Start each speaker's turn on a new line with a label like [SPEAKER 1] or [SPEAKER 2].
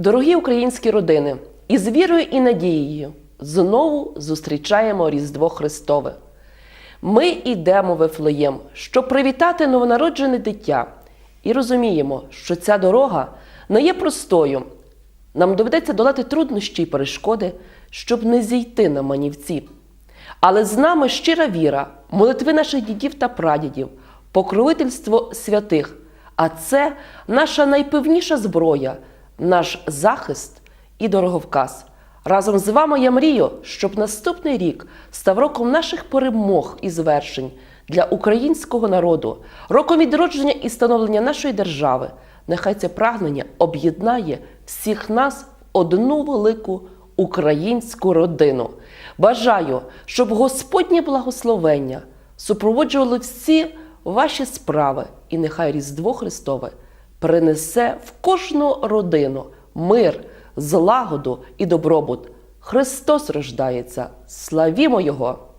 [SPEAKER 1] Дорогі українські родини, із вірою і надією знову зустрічаємо Різдво Христове. Ми йдемо в Ефлеєм, щоб привітати новонароджене дитя, і розуміємо, що ця дорога не є простою. Нам доведеться долати труднощі й перешкоди, щоб не зійти на манівці. Але з нами щира віра, молитви наших дідів та прадідів, покровительство святих. А це наша найпевніша зброя, наш захист і дороговказ. Разом з вами я мрію, щоб наступний рік став роком наших перемог і звершень для українського народу, роком відродження і становлення нашої держави. Нехай це прагнення об'єднає всіх нас в одну велику українську родину. Бажаю, щоб Господнє благословення супроводжували всі ваші справи, і нехай Різдво Христове принесе в кожну родину мир, злагоду і добробут. Христос рождається. Славімо Його!